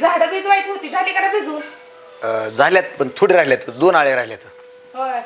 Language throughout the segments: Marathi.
झाड भिजवायची होती. झाली का ना अं, झाल्यात पण थोडे राहिल्यात. दोन आळे राहिल्यात. होय.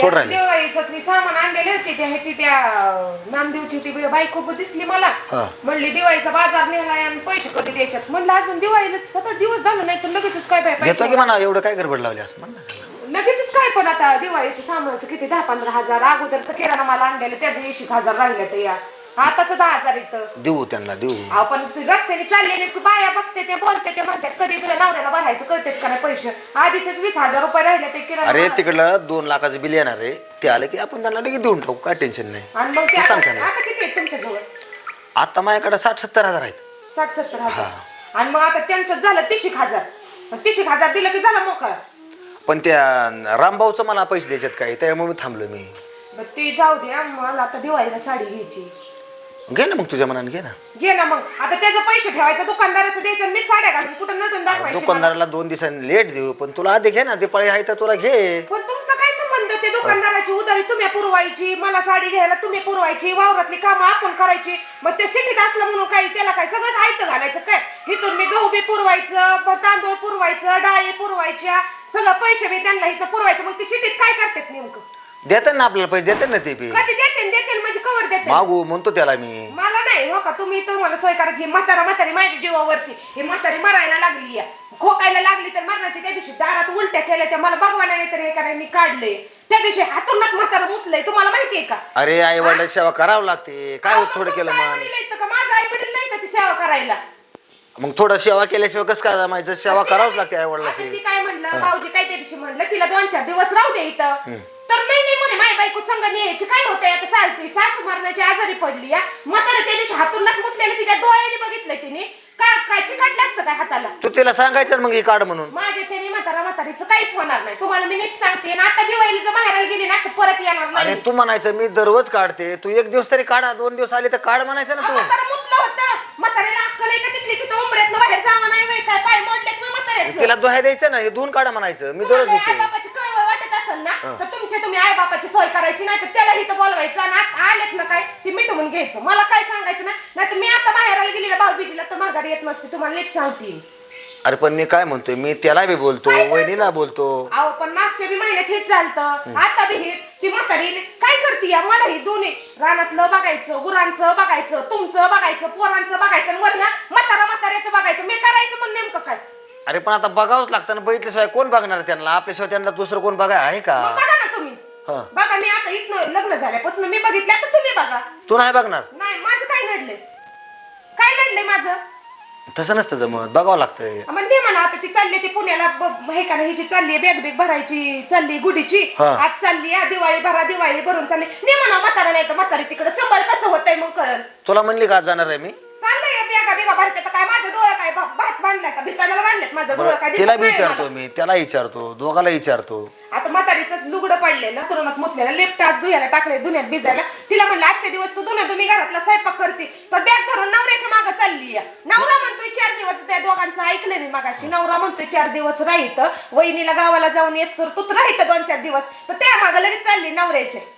थोडं राहिले. दिवाळीच मी सामान आणलेले होते. त्या ह्याची त्या अं, नामदेवची ती बायको पण दिसली मला. हा. म्हणली दिवाळीचा बाजार नेलाय आणि पैसे कधी द्यायच्यात? म्हणलं अजून दिवाळीला सतत दिवस झालं नाही तर लगेचच काय बाय देतो की म्हणा एवढं काय गडबड लावली असं? म्हण ना त्याला. लगेचच काय पण आता दिवाळीचं सामानाचं किती? दहा पंधरा हजार अगोदरचं किराणा मला आणलेलं त्याचे ऐंशी हजार राहिले तर या. आताच दहा हजार इथं. देऊ त्यांना देऊ. आपण रस्त्याने चाललेले की बाया बघते ते बोलते ते म्हणतात कधी तुला नवऱ्याला भरायचं करतात का नाही पैसे? आधीच वीस हजार रुपये राहिले ते किराणा अरे मालाचं. तिकडलं दोन लाखाचं बिल येणार आहे. ते आलं की आपण त्यांना लगेच देऊन टाकू काय टेन्शन नाही. आणि मग ते तू सांग आता त्यांना. आता किती आहेत तुमच्या जवळ आता माझ्याकडे साठ सत्तर हजार आहेत. साठ सत्तर हजार आणि मग आता त्यांचं झालं तिशीक हजार. तिशीक हजार दिलं की झालं मोकळा. पण त्या रामभाऊचं मला पैसे द्यायच्यात काय? त्यामुळे मी थांबलो मी. बरं ते जाऊ दे मला आता दिवाळीला साडी घ्यायची. घे ना मग तुझ्या मनाने घे ना. घे ना मग. आता त्याचं पैसे ठेवायचं दुकानदाराचं द्यायचं मी साड्या घालून कुठं नटून दाखवायची मला. दुकानदाराला दोन दिवसांनी लेट देऊ पण तुला आधी घे ना दिपाळी आहे तर तुला घे. पण तुमचा काय संबंध? ते दुकानदाराची उधारी तुम्ही पुरवायची मला साडी घ्यायला तुम्ही पुरवायची वावरातली कामं आपण करायची. मग ते सिटीत असलं म्हणून काही त्याला काय सगळंच आयतं घालायचं काय? इथून मी गहू बी पुरवायचं प- तांदूळ पुरवायचं डाळी पुरवायच्या सगळं पैसे बी त्यांना इथं पुरवायचं. मग ते सिटीत काय करतात नेमकं? देतात ना आपल्याला पैसे देतात ना ते बी. कधी देते देते म्हणजे कवर देते मागू म्हणतो त्याला मी. मला नाही हो का तुम्ही तर मला सोय करा ही म्हातारा म्हातारी माझ्या जीवावरती ही म्हातारी मरायला लागली या. खोकायला लागली तर मरणाची त्या दिवशी दारात उलट्या केल्या त्या. मला भगवान नाही तर एका मी काढले. त्या दिवशी हातून म्हातारा मुतलंय तुम्हाला माहितीये का? अरे आई वडिलांची सेवा करावं लागते. काय होत थोडं केलं मग? वडील माझा आई वडील नाही का ती सेवा करायला. मग थोडं सेवा केल्याशिवाय कसं काय जमायचं? सेवा करावंच लागते आई आता ती वडिलाची काय म्हणलं? भाऊजी काय त्या दिवशी म्हणलं तिला दोन चार दिवस राहू दे इथं. तर नाही नाही म्हणे माय बायको संघ न्यायची काय होतंय? आता सासरी सासू मरणाची आजारी पडली या म्हातारा त्या दिवशी हातून मुतलेलं तिच्या डोळ्याने बघितलं तिने. काय काय चिकटलं असतं काय हाताला? तू तिला सांगायचं ना मग हे काढ म्हणून. माझ्याच्याने म्हातारा म्हातारीचं काहीच होणार नाही. तुम्हाला मी नीट सांगते आणि आता दिवाळीला जर माहेराला गेली ना तर परत येणार आणि नाही. तू म्हणायचं मी दररोज काढते. तू एक दिवस तरी काढा दोन दिवस आले तर काढ म्हणायचं ना तू. म्हातारं मुतलं होतं. म्हातारीला अक्कल आहे का तिथली? तिथं उंबऱ्यातनं बाहेर जावं नाही वय. काय पाय मोडलेत मी म्हाताऱ्याचं? तिला दोह्या द्यायचं ना हे काढा म्हणायचं. मी दररोज आई धुते बापाची कळवळ वाटत असेल ना तर तुमच्या तुम्ही आई बापाची सोय करायची नाही तर त्याला इथं बोलवायचं आणि आत आलेत ना काय ती मिटवून घ्यायचं. मला काय सांगायचं ना नाही तर मी आता बाहेराला गेली ना भाऊबीजीला तर माघारी येत नसते. तुम्हाला नीट सांगते अरे पण मी काय म्हणतोय मी त्याला बी बोलतो वहिनीला बोलतो. अहो पण मागच्या बी महिन्यात हेच चालतं आता बी हेच. ती म्हातारी काय करते या? मला हे दोन्ही रानातलं बघायचं गुरांचं बघायचं तुमचं बघायचं पोरांचं बघायचं आणि वर ह्या म्हातारा म्हाताऱ्याचं बघायचं. मी करायचं मग नेमकं काय? अरे पण आता बघावंच लागतं ना बघितल्याशिवाय कोण बघणार त्यांना? आपल्याशिवाय त्यांना दुसरं कोण बघाय आहे मग का बघा ना हा. बघा मी आता इथनं लग्न झाल्यापासून मी बघितलं आता तुम्ही बघा. तू नाही बघणार? नाही माझं काय नडलंय काय नडलंय माझं? तसं नसतं जमत बघावं लागतंय. मग म्हणा आता ती चालली ती पुण्याला ब- हे का नाही जी चालली बॅग बिग भरायची चालली गुडीची हा. आज चालली हा, दिवाळी भरा दिवाळी भरून चालली. ने म्हणा म्हातारा नाही तर म्हातारी तिकडे. संभाळ कसं होतंय मग कळल तुला म्हणली का आज जाणार आहे मी? चाललंय. बॅगा बिगा भरते तर काय माझं डोळं काय भा- भात बांधलाय का? भिकायला बांधलेत माझं डोळं काय बरं, तिला दिसत बी नाही विचारतो मला. मी त्याला विचारतो दोघाला विचारतो. आता म्हातारीचं लुगडं पडलेलं तुरुणात मुतलेलं लेफ्ट आज धुयाला टाकले धुण्यात भिजायला. तिला म्हणलं आजच्या दिवस तू धुण्या तुम्ही घरातला स्वयंपाक करते. तर बॅग भरून नवऱ्याच्या मागं चालली. नवरा म्हणतोय चार दिवस त्या दोघांचं ऐकलं मी मागाशी. नवरा म्हणतोय चार दिवस राहित. वहिनीला गावाला जाऊन येस तर तूच राहित दोन चार दिवस. तर त्या मागं लगेच चालली नवऱ्याचे.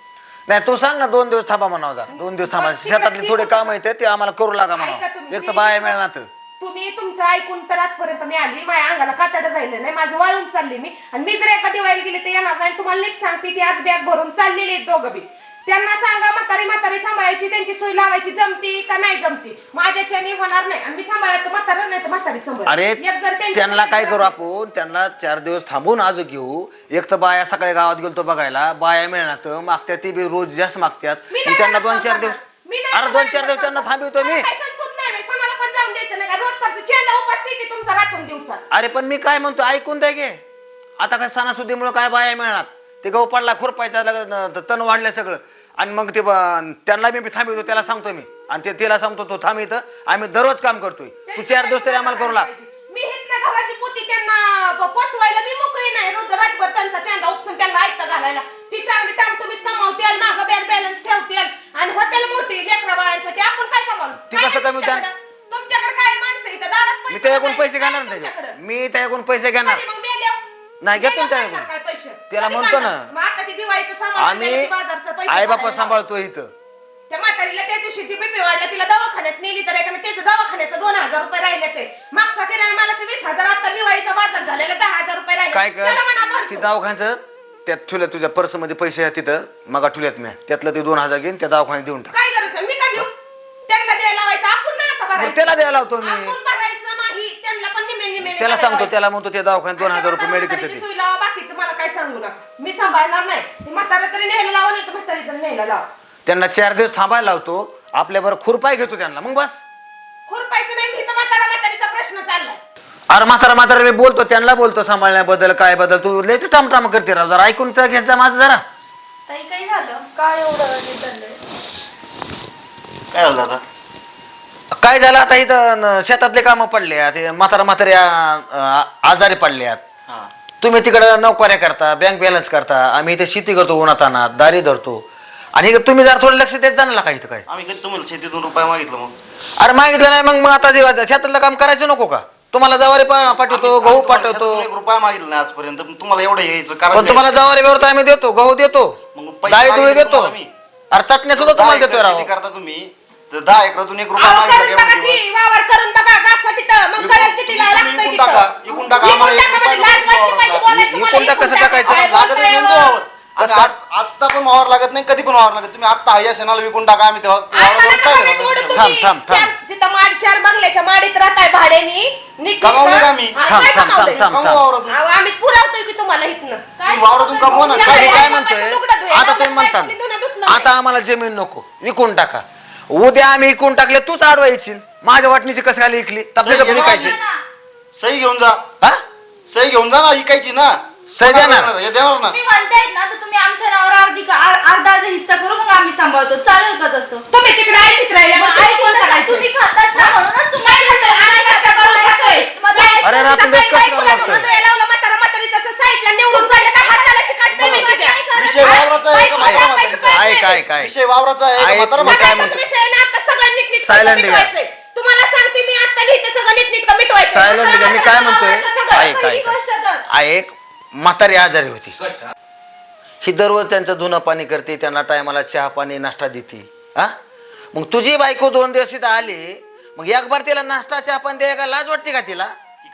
नाही तू सांग ना दोन दिवस थांबा म्हणावं जरा. दोन दिवस थांबा. पण तिकडे शेतातले थोडे काम आहेत ते आम्हाला करू लागा ऐका म्हणा तुम्ही, एक तर मी बाया मिळणार तुम्ही तुमचं ऐकून तर आजपर्यंत मी आली. माझ्या अंगाला कातड राहिलं नाही माझं वाळून चालली मी. आणि मी जर एका दिवाळी गेली तर येणार नाही. तुम्हाला नीट सांगते ती आज बॅग भरून चाललेली आहेत दोघं बी. त्यांना सांगा म्हातारी म्हातारी सांभाळायची त्यांची सोय लावायची जमती का नाही जमती? माझ्याच्याने होणार नाही. आणि मी सांभाळायचं म्हातारा नाही तर म्हातारी सांभाळ अरे एक जर त्यांच्या त्यांना काय करू आपण? त्यांना चार दिवस थांबून आज घेऊ. एक तर बाया सकाळी गावात गेलो बघायला. बाया मिळणार मागत्यात ती बी रोज जास्त मागत्यात. मी मग नाही त्यांना दोन चार. दिवस मी नाही अरे दोन चार दिवस त्यांना. थांबवतो मी. मला काही संसूद नाही बाई. सणाला पण जाऊन द्यायचं नाही का? रोज करतो चेंडा उपास की तुमचा राखून दिवसात. अरे पण मी काय म्हणतो? ऐकून द्या गे. आता काय सणासुदीमुळे काय बाया मिळणार? ते गहू पडला खुरपायचा लग- न- तण वाढलं सगळं आणि मग ते त्यांना मी थांबवतो त्याला सांगतो मी आणि ते तिला सांगतो तो थांब इथं आम्ही दररोज काम करतोय तू चार दिवस तरी आम्हाला करू लाग मी हितनं गव्हाची पोती त्यांना प- पोचवायला मी मोकळी नाही रोज रातभर त्यांचा चेंडा उपसून त्यांना ऐकता घालायला ती चांगली कमावतील मागं बँक बॅलन्स ठेवतील आणि मोठी लेकरा बाळांसाठी आपण काय ती कसं कमी होत्या? तुमच्याकडं? काय माणसं इथं दारात मी पैसे त्याच्याकडून. पैसे घेणार नाही. मी त्याच्याकडून पैसे घेणार कधी मग मेल्यावर? नाही, घेतो काय पैसे? त्याला कधी म्हणतो काढणार? ना. मग आता ती दिवाळीचं सामान आम्ही बाजारचं पैसे आई बापा भरायला सांभाळतो इथं. त्या म्हातारीला त्या दिवशी ती बीपी वाढला तिला दवाखान्यात नेली तर एकाने त्याचं दवाखान्याचं दोन हजार रुपये राहिले ते. मागचा किराणा मालाचे वीस हजार आता दिवाळीचा बाजार झालेला दहा हजार रुपये राहिले. काय त्याला म्हणा कर भरतो. ती. दवाखान्याचं त्यात ठुल्या तुझ्या पर्समध्ये पैसे आहेत तिथं मग ठुल्यात मी त्यातलं ते दोन हजार घेऊन त्या दवाखान्यात देऊन टाक. काय करायचं मी का देऊ? त्यांना द्यायला लावायचं आपण ना आता मग भरायचं. त्याला द्यायला लावतो मी. आपण भरायचं नाही त्यांना पण निमे निमे त्याला सांगतो त्याला म्हणतो त्या दवाखान्यात दोन हजार रुपये मेडिकलचं दे सुई लावा बाकीचं मला काय सांगू नका. मी सांभाळणार नाही. ती म्हातारा तरी न्यायला लावा नाही तर म्हातारी तरी न्यायला लावा. त्यांना चार दिवस थांबायला लावतो. आपल्याबरोबर खुरपाय घेतो त्यांना. मग बस. खुरपायचं नाही मी तर म्हातारा म्हातारीचा प्रश्न चाललाय. अरे म्हातारा म्हातारा मी बोलतो त्यांना बोलतो सांभाळण्याबद्दल काय बद्दल तू लय ते टामटाम करते राव. जरा ऐकून तर घेत जा माझं जरा. ताई काही झालं? काय एवढं हे चाललंय? काय झालं आता? काय झालं आता इथं? न- शेतातले कामं पडले ते म्हातारा म्हाताऱ्या अं, आजारी पडल्यात हा. तुम्ही तिकडं नोकऱ्या करता बँक बॅलन्स करता आम्ही इथे शेती करतो उन्हातानात दारी धरतो. आणि इकडं तुम्ही जरा थोडं लक्ष देत जाणार का इथं काय. आम्ही कधी तुम्हाला शेतीतून रुपये मागितलं मग? अरे मागितलं नाही मग मग आता ते शेतातलं काम करायचं नको का? तुम्हाला जवारी पा- पाठवतो गहू पाठवतो. रुपया मागितला नाही आजपर्यंत पण तुम्हाला एवढं यायचं कारण पण तुम्हाला जवारी व्यवस्था आम्ही देतो गहू देतो. मग पैसे डाळी दुळी मागितले देतो. तुम्हाला मी. अरे चटण्या सुद्धा तुम्हाला राव. शेती करता तुम्ही? तर दहा एकरातून एक रुपया अहो, मागितला करून बघा एवढे की वावर करून बघा गासा तिथं मग विकून- कळेल किती विकून- लागतंय विकून तिथं टाका, विकून टाका, टाका एक म्हणजे रुपया लाज वाटली नको पाहिजे वावराला. बोलायचं विकून मला, टाक कसं टाकायचं? टाका. काय लागत बोलताय नाही हो? तो वावर. कसं आता आज- आत्ता पण वावर लागत नाही कधी पण वावर लागत तुम्ही आत्ता या क्षणाला विकून टाका आम्ही तेव्हा आता नका थांब, तुम्ही. थांब, थांब. चार- तिथं माड चार बंगल्याच्या माडीत राहताय भाड्यानी नीट कमावले का मी? हा, थांब, काय थांब, कमावलंय? थांब, कमवा वावरातून. अहो, आम्हीच पुरवतोय की तुम्हाला इथनं तुम्ही वावरातून कमवा ना तुमच्या काय म्हणतोय आता तुम्ही म्हणता. आता आम्हाला जमीन नको विकून टाका उद्या आम्ही विकून टाकले तूच आडवायची माझ्या वाटणीची कसं खाली विकली तपली सही विकायची घेऊन सही घेऊन जा हा सही घेऊन जा ना इकायची ना सही देणार. हे देणार ना तुम्ही म्हणतायत ना तर तुम्ही आमच्या नावावर अर्धी का- अर- अर्धा अर्धा हिस्सा करू मग आम्ही सांभाळतो चालेल का तसं तुम्ही तिकडे ऐकत राहिल्या मग मग तुम्ही ऐकून कोण तर करायचं? तुम्ही खातात ना म्हणूनच तुम्ही काय खातोय? आम्ही कष्ट करून खातोय. मग काय? अरे रात्री सकाळी बायकोला करावं धुणं. धुवायला लावलं, साईडला निवडून काढलं का हाताला चिकटतंय मी तुझ्या. विषय वावराचा आहे का? काय ऐक नाही. ऐक ऐक विषय वावराचा आहे का म्हातारा काय म्हातारीचा? म्हणतो? सगळ्याचाच विषय आहे ना, आता सगळं नीटनीटकं Silent घ्या. मिटवायचंय. तुम्हाला सांगते मी आता लिहिते सगळं नीटनीटकं मिटवायचंय. सायलेंट घ्या मी काय म्हणतोय ऐक. ऐक पहिली गोष्ट तर. ऐक म्हातारी आजारी होती ही दररोज त्यांचं धुणं पाणी करते त्यांना टायमाला चहा पाणी नाश्ता देते हा मग तुझी बायको दोन दिवस इथं आली मग एक बार तिला नाश्ता चहा पाणी द्यायला का लाज वाटते का तिला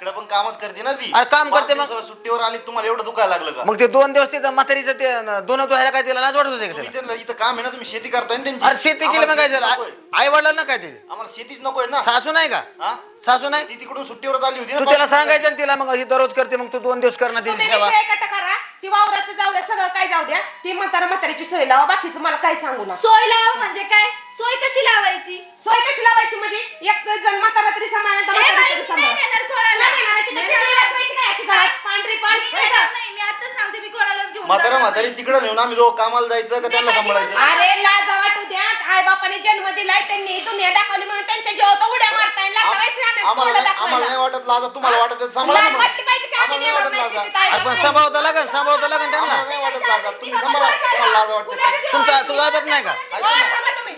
तिकडे पण कामच करते ना ती. अरे काम पाच करते मग. दिवसाला सुट्टीवर आली तुम्हाला एवढं दुखायला लागलं का? मग ते दोन दिवस तिथं म्हातारीचं ते धुणं धुवायला काय तिला लाज वाटत होते का तुम्ही तिला त्यांना इथं काम आहे ना तुम्ही शेती करताय ना त्यांची. अरे शेती केली मग काय झालं नकोय. आई वडिलांना काय ते? आम्हाला शेतीच नकोय ना. सासू नाही का? हा? सासू नाही? ती तिकडून सुट्टीवर आली होती ना तू त्याला. सांगायचं ना तिला मग ही दररोज करते मग तू दोन दिवस करणार तिची तुम्ही सेवा. विषय कट करा. ती वावराचं जाऊ द्या सगळं काय जाऊ द्या. ती म्हातारा म्हातारीची सोय लावा. बाकीचं मला काय सांगू नका. सोय लाव म्हणजे काय? सोय कशी लावायची सोय कशी लावायची म्हणजे एक जण म्हातारा तरी सांभाळणार तर म्हातारी बाई, तरी मी सांभाळ. नाही कोणाला. नाही तिथे खेळणी वाजवायची काय अशी घरात? पांढरी पान? मी नेणार नाही. मी आताच सांगते मी कोणालाच घेऊन म्हातारा जाणार म्हातारी नाही. तिकडे नेऊन आम्ही दोघं कामाला जायचं का त्यांना सांभाळायचं अरे लाजा वाटू द्या आई बापाने जन्म दिलाय त्यांनी दुनिया दाखवली म्हणून त्यांच्या जीवात उड्या मारताय वय शहाणे आम्हाला तोंड नाही- आम्हाला नाही दाखवायला. वाटत लाजा तुम्हाला वाटत आहे, सांभाळा लाज. वाटली पाहिजे की आम्ही आम्हाला नाही वाटत नाही लाजा अरे पण. सांभाळता लागेल सांभाळता लागेल त्यांना आम्हाला नाही वाटत लाजा तुम्ही सांभाळा तुम्हाला लाजा वाटते तुमचा तुझा बाप नाही का हो, तुम्ही.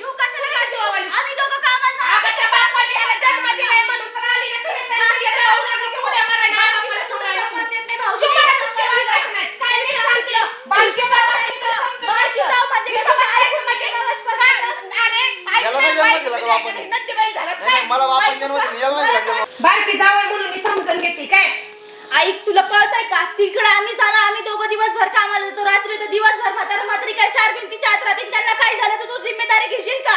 जीव? आम्ही दोघं कामात जाणार. अगं, त्या बापाने ह्याला जन्म दिलाय म्हणून तर आली ना तुम्ही त्यांच्या घरी राहू लागली की उड्या मारायला आई बापाला तिला सोडायला. संबंध येत नाही, भाऊजी. तुम्हाला तुमच्या वागायचं नाही. काय नाही सांगते. बाईची जाऊ बाईची जाऊ म्हणजे मी कसं सगळं ऐकून ऐकून सांग. अरे, ऐक याला नाही, नाही जन्म बाई दिला का तुम्ही बापाने? नाही, नंदीबाई झालाच नाही, नाही, मला बापाने जन्म दिला, याला नाही दिला जन्म. बारकी जावई म्हणून मी समजून घेते काय ऐक तुला कळत आहे का तिकडे आम्ही जाणार आम्ही दोघं दिवसभर कामाला जातो रात्री तर दिवसभर म्हातारा म्हातारी काय चार भिंतीच्या आत राहतील त्यांना काय झालं तर तू जिम्मेदारी घेशील का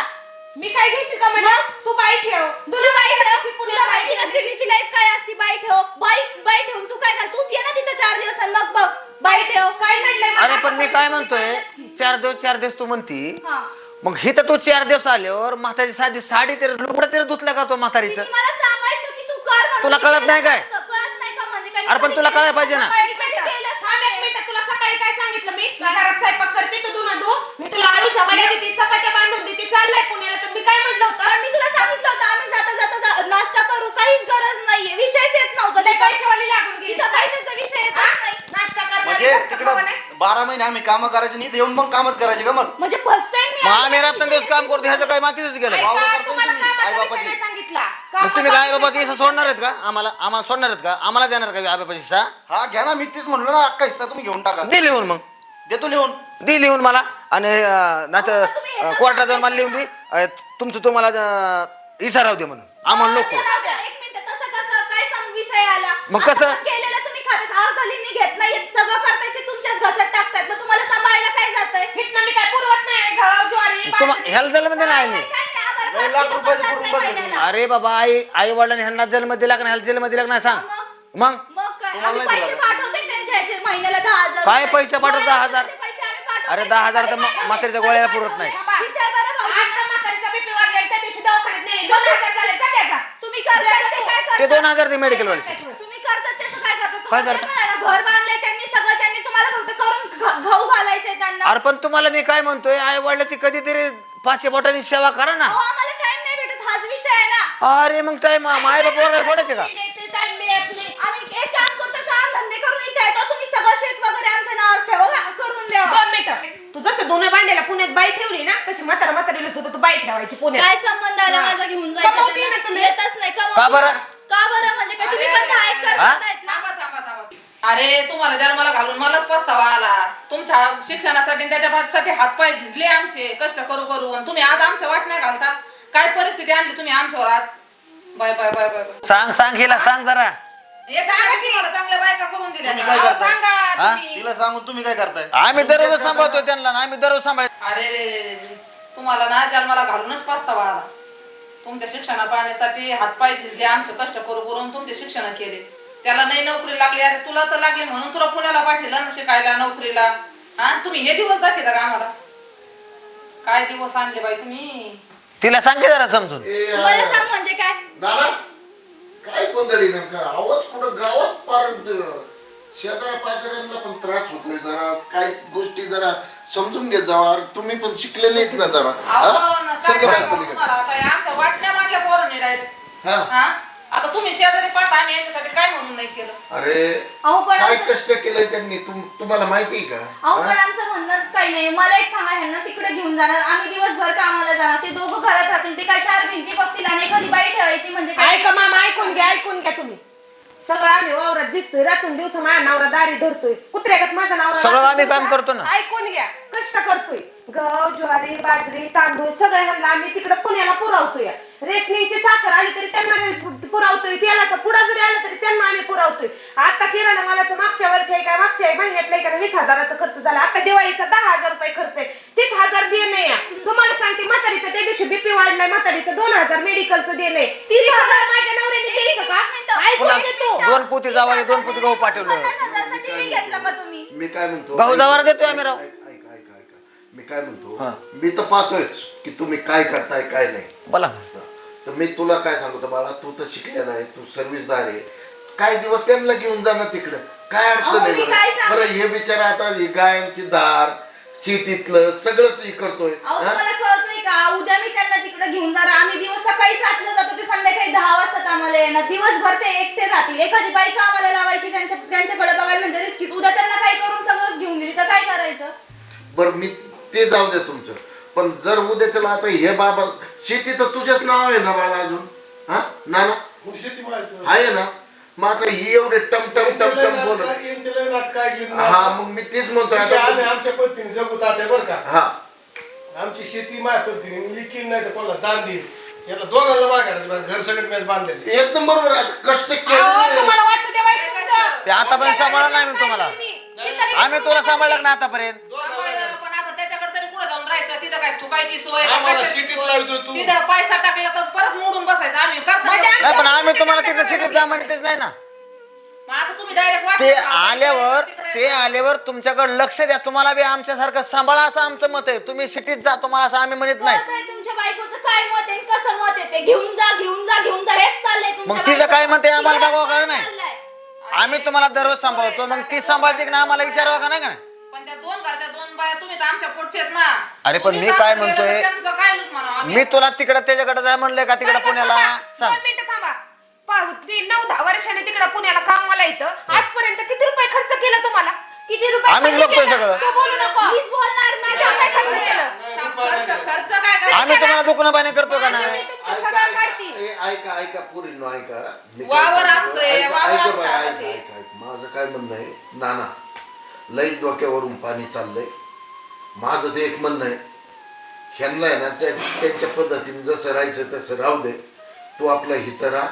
मी काय घेशील का म्हणजे तू बाई ठेव. तुला माहिती तुला माहिती का? सिडनीची लाईफ काय असती? बाई ठेव. बाई बाई ठेवून तू काय कर? तूच ये ना तिथं चार दिवस आणि मग बघ. बाई ठेव. काय मला? अरे पण मी काय म्हणतोय? चार दिवस चार दिवस तू म्हणती. हा. मग हे तर तू चार दिवस आल्यावर म्हातारी साधी साडी तरी लुगडं तरी धुतलं का तो म्हातारीचं? तिने मला सांगायचं की तू कर म्हणून. तुला कळत नाही काय? नसतं. कळत नाही का? म्हणजे काय अरे पण तुला कळायला पाहिजे ना. बाई, बेटा, थांब एक मिनिट, तुला सकाळी काय सांगितलं मी? घरात स्वयंपाक करते तू धुणं धु मी तुला आळूच्या वड्या देते चपात्या बांधून देते चाललाय पुण्याला. तर मी काय म्हणलं होतं? मी तुला सांगितलं होतं आम्ही जाता जाता जा- नाश्ता करू काहीच गरज नाहीये. विषयच येत नव्हता. तिथं. पैशावाली लागून गेली. तिथं पैशाचा विषय? नाही. नाश्ता म्हणजे तिकडं. बारा महिने आम्ही काम करायचे नाही इथं येऊन मग कामच करायचे का मग? म्हणजे फर्स्ट टाइम आम्ही रात्र दिवस काम करतो ह्याचं काय मातीच गेलं. तुम्हाला तुम्ही, कामाचा आई-बापाची. विषय नाही सांगितला. मग तुम्ही काय बाबाची हिस्सा सोडणार आहेत का? आम्हाला आम्हाला सोडणार आहेत का? आम्हाला देणार का आबापाची हिस्सा? हा घ्या ना मी तेच म्हणलो ना अख्खा हिस्सा तुम्ही घेऊन टाका. दे लिहून मग. देतो लिहून. दे लिहून मला. आणि नाही तर कोर्टात जाऊन मला लिहून दे. अं, तुमचं तुम्हाला अं, इसा राहू दे म्हणून. आम्हाला नको. ते राहू द्या. एक मिनिट तसं कसं? काय सांग विषय आला? मग कसं? तर केलेलं तुम्ही खातात. अर्धलीने घेत नाही सगळं करताय ते तुमच्याच घशात टाकतायत. मग तुम्हाला सांभाळायला काय जातंय? हिथनं मी काय पुरवत नाही गहू, ज्वारी तुम्हा बाजरी. ह्याला जन्म दिला काय नाही, आम्हाला रुपये रुपयाचं पुरून महिन्याला. अरे बाबा आई आई वडिलांनी ह्यांना जन्म दिला का नाही? ह्याला जन्म दिला का नाही सांग. मग तुम्हाला पैसे त्यांच्या महिन्याला दहा हजार काय रुपये. पैसे पाठवतो दहा हजार? ते पैसे आम्ही पाठवतोय. अरे दहा हजार तर म- पाठवतोय. म्हातारीच्या गोळ्याला पुरत नाही. बाबा, विचार बरं भाऊजींना. तुम्ही करताय ते काय ते करता? दोन हजार ते मेडिकल वाले तुम्ही करतात त्याचं काय करता काय तुम्हाला घर बांधलंय त्यांनी सगळं त्यांनी तुम्हाला फक्त करून घ- गहू घालायचंय त्यांना अरे पण तुम्हाला मी काय म्हणतोय आई वडिलाची कधीतरी पाचशे बोटांनी सेवा करा ना अहो, आम्हाला टाइम नाही भेटत हाच विषय आहे ना अरे मग टाइम माय बाप वगैरे सोडायचे का ते time मिळत नाही. आम्ही एक काम करतो काम धंदे करून इथे येतो तुम्ही सगळं शेत वगैरे आमच्या नावावर ठेवा का? करून द्या दोन मिनिटं तू जसं दोन भांड्याला पुण्यात बाई ठेवली ना तशी म्हातारा म्हातारीला सुद्धा तू बाई ठेवायची पुण्यात काय संबंध आला. माझा घेऊन कमवते जायचं ना त्यांना? तुम्ही? येतच नाही कमवते. का बरं? का बरं म्हणजे काय तुम्ही पण तर ऐक करतायत ना थांबा, थांबा, थांबा. अरे तुम्हाला जन्माला घालून मलाच पस्तावा आला तुमच्या शिक्षणासाठी आणि त्याच्यासाठी हातपाय झिजले आमचे कष्ट करू करू आणि तुम्ही आज आमच्या वाट नाही घालता काय परिस्थिती आणली तुम्ही आमच्यावर आज bye bye bye bye bye. सांग सांग हिला सांग जरा हे सांगा की मला चांगल्या बायका करून दिल्या तुम्ही का? काय अहो, करताय? सांगा हा? तुम्ही. तिला सांगून तुम्ही काय करताय? आम्ही दररोज सांभाळतो त्यांना आणि आम्ही दररोज सांभाळ अरे रे रे रे रे. तुम्हाला ना जन्माला घालूनच पस्तावा आला. तुमच्या शिक्षणा पाहण्यासाठी हातपाय झिजले आमचे कष्ट करू करून तुमचे शिक्षण केले. त्याला नाही नोकरी लागली अरे तुला तर लागली म्हणून तुला पुण्याला पाठवलं ना शिकायला नोकरीला. हा? तुम्ही हे दिवस दाखवता का आम्हाला? काय दिवस आणले बाई तुम्ही? तिला सांग जरा समजून. सांग म्हणजे काय? काय गोंधळी नेमका? आवाज कुठं गावात पार शेजारा पाजाऱ्यांना पण त्रास होतोय जरा. काय गोष्टी जरा समजून घेत जावा अरे तुम्ही पण शिकलेलेच ना जरा. हा? सांगू हे वाटण्या मांडल्या पोरांनी हा. हा? आता तुम्ही शेजारी पाहता आम्ही यांच्यासाठी काय म्हणून नाही केलं? अरे अहो पण काय आमचं- कष्ट केलंय त्यांनी? तुम तुम्हाला माहिती का? अहो हा? पण आमचं म्हणणंच काही नाही. मला एक सांगा ह्यांना तिकडे घेऊन जाणार. आम्ही दिवसभर कामाला जाणार. ते दोघं घरात राहतील. ते काय चार भिंती बघतील आणि एखादी बाई ठेवायची म्हणजे काय? ऐका मामा ऐकून घ्या ऐकून घ्या तुम्ही. सगळं आम्ही वावरात दिसतोय. रातून दिवस माझा नवरा दारी धरतोय. कुत्र्यागत माझा नवरा सगळं आम्ही काम दिवसा करतो ना. ऐकून घ्या. कष्ट करतोय. गहू ज्वारी बाजरी तांदूळ सगळं ह्यांना आम्ही तिकडे पुण्याला पुरवतोय. रेशनिंगची साखर आली तरी त्यांना पुरवतोय तेलाचा पुडा जरी आला तरी त्यांना आम्ही पुरवतोय. आता किराणा मालाचं मागच्या वर्षी आहे काय मागच्या महिन्यात नाही का वीस हजाराचा खर्च झाला. आता दिवाळीचा दहा हजार रुपये खर्च आहे. तीस हजार देणे आहे तुम्हाला सांगते म्हातारीचं त्या दिवशी बीपी वाढलाय म्हातारीचं दोन हजार मेडिकलचं देणे तीस हजार माझ्या नवऱ्याने द्यायचं का? ऐकून पुन्हा घे तू. दोन पोती जावाने दोन पोती गहू पाठवलं. पन्नास घेतला का तुम्ही? मी काय म्हणतो? गहू जवारा देतोय आम्ही राव. ऐक ऐक ऐक ऐक. मी काय म्हणतो? हा. मी तर पाहतोयच की तुम्ही काय करताय काय नाही. बोला. तर मी तुला काय सांगतो बाळा तू तर शिकलेला आहे तू सर्व्हिसदार आहे. काही दिवस त्यांना घेऊन जाणार तिकडे. काय अडचण अहो, आहे मी बरं? काय सांगू? बरं हे बिचारा आता हे गायांची दार शेतीतलं सगळंच हे करतोय. अहो हा? तुम्हाला कळत नाही का? उद्या मी त्यांना तिकडे घेऊन जाणार. आम्ही दिवस सकाळी सातला जातो ते संध्याकाळी दहा वाजता कामाला येणार. दिवसभर ते एकटे राहतील. एखादी बाई कामाला लावायची त्यांच्या त्यांच्याकडे बघायला म्हणजे रिस्कीच उद्या त्यांना काही करून सगळंच घेऊन गेली तर काय करायचं? बरं मी ते जाऊ दे तुमचं. पण जर उद्या चला आता हे बाबा शेती तर तुझ्याच नाव आहे ना बाळा अजून? हा? नाना? आहे. ना? मग आता ही एवढे टम टम टम टम बोल हा मग मी तेच म्हणतोय आम्ही आता आमच्या पद्धतीने जगू तात्या बरं का? हा. आमची शेती माझ्या पद्धतीने मी लिखीन नाही तर कोणाला दान देईल. याला दोघांना मागायला घर सगळं मॅच बांधलेले. एकदम बरोबर आहे. कष्ट केले. तुम्हाला वाटू द्या बाई तुमचं. ते आतापर्यंत सांभाळलं नाही मी तुम्हाला. मी तरी आम्ही तुला सांभाळलं ना आतापर्यंत सांभाळलं, पण आता त्याच्याकडे तरी पुढे जाऊन राहायचं तिथं काय चुकायची सोय का आम्हाला कशाची शिटीत सोय? लावतो तू. तिथं पैसा टाकला तर परत मोडून बसायचं आम्ही करतो म्हणजे. नाही पण आम्ही तुम्हाला तिकडे सिटीत जा म्हणतेच नाही ना मग आता तुम्ही डायरेक्ट ते आल्यावर ते आल्यावर तुमच्याकडे लक्ष द्या तुम्हाला बी आमच्यासारखं सांभाळा असं आमचं मत आहे तुम्ही सिटीत जा तुम्हाला असं आम्ही म्हणत नाही कळतंय तुमच्या बायकोचं काय मत आहे कसं मत आहे ते घेऊन जा घेऊन जा घेऊन जा हेच चाललंय तुमच्या मग तिचं बायकोचं. काय मत आहे आम्हाला बघावं का नाही? चाललंय. आम्ही तुम्हाला दररोज सांभाळतो मग ती सांभाळते की नाही आम्हाला विचारावं का नाही का नाही? पण त्या दोन घरच्या दोन बाया तुम्ही तर आमच्या पोटचे आहेत ना. अरे पण तुम्ही मी काय जास्त गेलं तर म्हणतोय, त्यांचं काय लूट म्हणावं आम्ही? मी तुला तिकडे त्याच्याकडे जाय म्हणलंय का तिकडे पुण्याला? सांग. दोन मिनिटं थांबा. पाहू ती नऊ दहा वर्षाने तिकडे पुण्याला कामाला येतं. आजपर्यंत किती रुपये खर्च केला तुम्हाला? किती रुपये आम्हीच खर्च बघतोय केला? सगळं. तू बोलू नको. मीच बोलणार माझ्या काय खर्च. केलं? खर्च खर्च काय करायचं? आम्ही तुम्हाला दुकान पाणी करतो का नाही? तुमचं ऐका सगळं ऐका ए, ऐका ऐका पुरीनो ऐका. मी काय वावर सांगतो, आमचं आहे, ऐका, वावर ऐका आमचं बाई, आहे. ऐका, ऐका, ऐका. माझं काय म्हणणं आहे? नाना लई डोक्यावरून पाणी चाललंय. माझं ते एक म्हणणं आहे ह्यांना आहे ना त्या- त्यांच्या पद्धतीने जसं राहायचं तसं राहू दे. तू आपला हित राहा.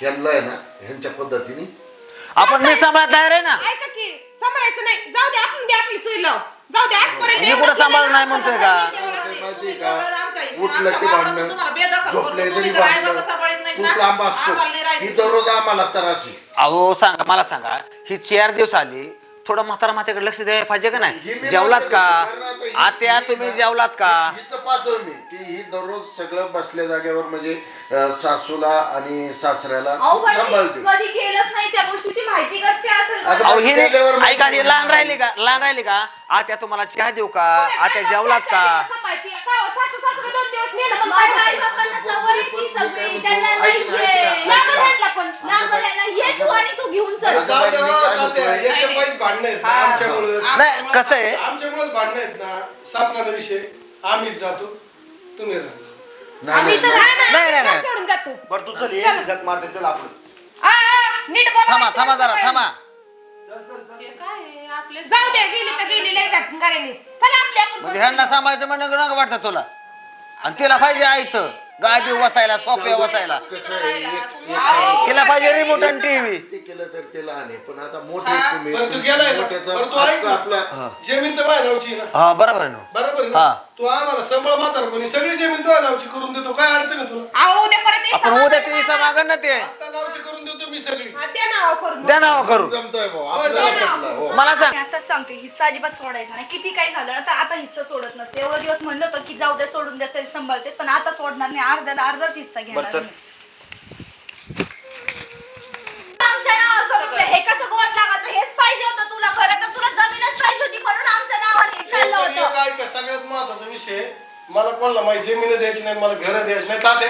ह्यांना आहे ना ह्यांच्या पद्धतीने आपण मी सांभाळत तयार आहे ना? ऐका की सांभाळायचं नाही. जाऊ दे आपण बी आपली सोय लाव. जाऊ दे आजपर्यंत मी एवढं कुठं ना, नाही म्हणतोय का? माहिती तुम्ही का? उठलं की भांडणं? झोपले. तरी भांडणं तू ना. लांब नाही असतो. ही दररोज आम्हाला त्रासी अहो सांगा मला सांगा ही चार दिवस आली थोडं म्हातारा मात्याकडे लक्ष द्यायला पाहिजे का नाही मी जेवलात मान्य का करतो. कारण आता ही- आत्या ही तुम्ही जेवलात का हिचं पाहतोय मी की ही दररोज सगळं बसल्या जागेवर म्हणजे अं, सासूला आणि सासऱ्याला अहो खूप पण मी सांभाळते कधी केलंच नाही त्या गोष्टीची माहिती कसं काय असेल अगं, मला? अहो केल्यावर नाही ऐका ही लहान. राहिली का लहान राहिली का आत्या तुम्हाला चहा देऊ का? आत्या काय जेवलात का? हो, सासू सासरे दोन दिवस नेलं मग काय माझ्या आई झालं? बाबांना सवय आहे ती सगळी त्यांना ऐक ना, ऐक नाहीये ना. लागलं ह्यांना पण लागलं त्यांना ये तू आणि तू घेऊन चल. जाऊ दे, तात्या, भांडणं आहेत ना, हा. आमच्यामुळं. नाही कसं आहे? आमच्यामुळेच भांडणं आहेत ना संपला विषय. आम्हीच जातो. तुम्ही राहा. नाही, आम्ही नाही, तर नाही. राहणार नाही, नाही, नाही, नाही. सोडून जातो. बरं तू चल चल. झक मारते चल आपण. आ, आ, नीट बोला थांबा थांबा जरा थांबा. काय आहे, जाऊ दे गेली तर गेली लय जात घराने चला आपली आपण म्हणजे ह्यांना सांभाळायचं म्हणणं नका वाटतं तुला आणि तिला पाहिजे आयत गादी वसायला सोप्या वसायला कसं आहे एक- एक अहो, सांगतो. तिला पाहिजे रिमोट आणि टीव्ही ते केलं तर ते लहान आहे पण आता मोठे हा. तुम्ही बरं, तू गेलाय ना? मोठ्याचा बरं, तू ऐक हक्क ना. आपला जमीन तर माझ्या नावची आहे ना हा बरोबर आहे ना बरोबर आहे हा. तू आम्हाला संबळ म्हातारपणी सगळी जमीन तुझ्या नावची करून देतो. काय अडचण आहे तुला? अहो उद्या परत आपण उद्या करा. ते हिस्सा मागं ना ते. आता नावची करून देतो मी सगळी. हा, द्या ना अहो करून. द्या नाव करू जमतोय भाऊ. हो, आपल्याला. पटलं, हो. मला सांग. मी आता सांगते हिस्सा अजिबात सोडायचा नाही. किती काय झालं आता आता हिस्सा सोडत नसते. एवढे दिवस म्हणलं होतं की जाऊ दे सोडून द्या तरी सांभाळते. पण आता सोडणार नाही. अर्ध्याला अर्धाच हिस्सा बरं, घेणार चल. मी. आमच्या नावावर करून दे. हे कसं गोड लागत? हेच पाहिजे होतं तुला. खरं तर तुला जमीनच पाहिजे होती म्हणून आमच्या नावाने चाललं एक- एक होतं ऐक, सगळ्यात महत्त्वाचा विषय मला कोणाला माझी जमीन द्यायची नाही मला घर द्यायची नाही ताते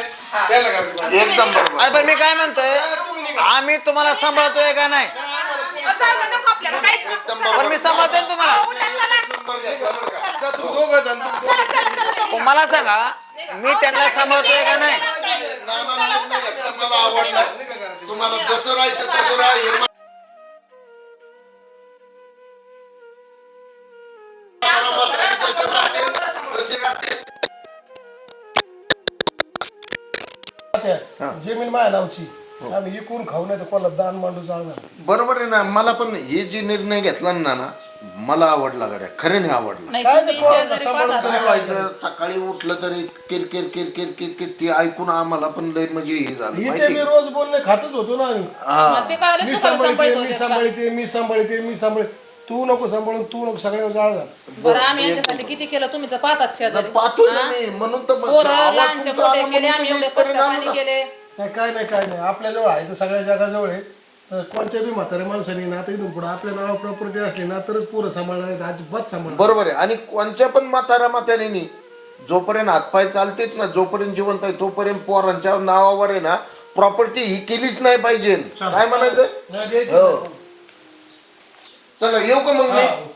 त्याला. एकदम बरोबर. अरे पण मी काय म्हणतोय? तुम्ही निघा. आम्ही तुम्हाला सांभाळतोय का नाही? अहो, जाऊ दे नको आपल्याला काहीच नको. एकदम चला. पण मी सांभाळतोय ना तुम्हाला. अहो, उठा, चला. नंबर घ्या, नंबर घ्या. जा तू दोघं जण तू चला, चला, चला, चला. पण मला सांगा मी त्यांना सांभाळतोय का नाही? ना, ना, ना, ना, ना, आवडलं निघा. तुम्हाला जसं राहायचं तसं राहा हे जमीन माझ्या नावची. आम्ही इकून खाऊ नाही तर कोणाला दान मांडू जाणार. बरोबर आहे ना मला पण हे जे निर्णय घेतला ना ना मला आवडला गाड्या. खऱ्याने आवडला. नाही काय तुम्ही ते पोरं शेजारी सांभाळून पाहता. काय व्हायचं सकाळी उठलं तरी किरकिर किरकिर किरकिर ते ऐकून आम्हाला पण लय म्हणजे हे झालं हिचे माहिती मी आहे रोज बोलणे खातच होतो ना आम्ही. मग ते काय मी सांभाळत सांभाळते मी होते? सांभाळते मी सांभाळते मी सांभाळ तू नको सांभाळून तू नको सगळ्यावर जाळ झाला बरं आम्ही यांच्यासाठी किती केलं? तुम्ही तर पाहतात शेजारी. पाहतोय ना? मी. म्हणून तर मग पोरं आवाज लहानचे तुमचा मोठे आला केले म्हणून आम्ही तर एवढे मी कष्ट इथपर्यंत आलो. पाणी ना. केले. नाही काय नाही काय नाही. आपल्याजवळ आहे तर सगळ्या जगाजवळ आहे. तर कोणत्या बी म्हाताऱ्या माणसाने ना इथून पुढे आपल्या नाव प्रॉपर्टी असली ना तरच पोरं सांभाळणार अजिबात सांभाळणार बरोबर आहे. आणि कोणत्या पण म्हातारा म्हातारीनी जोपर्यंत हातपाय चालतेत ना जोपर्यंत जिवंत आहे तोपर्यंत पोरांच्या नावावर आहे ना प्रॉपर्टी ही केलीच नाही पाहिजे. काय म्हणायचं नाही द्यायची हो. नाही. चला येऊ का मग मी?